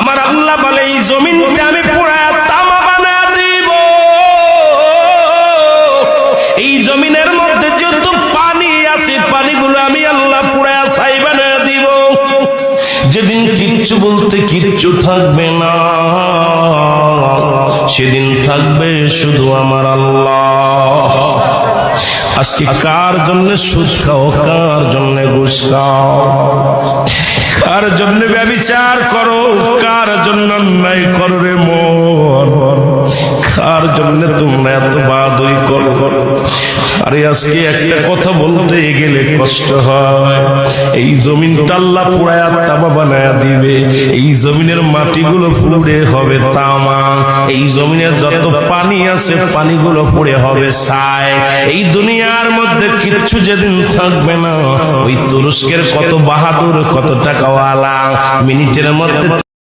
আমার আল্লাহ বলে, এই জমিনটা আমি পুরা তামা বানা দিব। এই জমিনের মধ্যে যত পানি আছে, পানিগুলো আমি আল্লাহ পুরা ছাই বানা দিব। যেদিন কিচ্ছু বলতে কিচ্ছু থাকবে না, সেদিন থাকবে শুধু আমার আল্লাহ। আজকে কার জন্য খাও, কার জন্য ঘুষ কার জন্য ব্যবচার করো? কার জন্য অন্যায় করো রে মন? কার জন্য তোমরা এত বাদই করো? আরে, আজকে একটা কথা বলতে গেলে কষ্ট হয়। এই জমিন টাল্লা পুরায়া তামা বানায়া দিবে। এই জমিনের মাটিগুলো পুড়ে হবে তামা। এই জমিনে যত পানি আছে, পানিগুলো পুড়ে হবে ছাই। এই দুনিয়ার মধ্যে কিচ্ছু যেদিন থাকবে না। ওই তুরস্কের কত বাহাদুর কত টাকাওয়ালা মিনিটের মধ্যে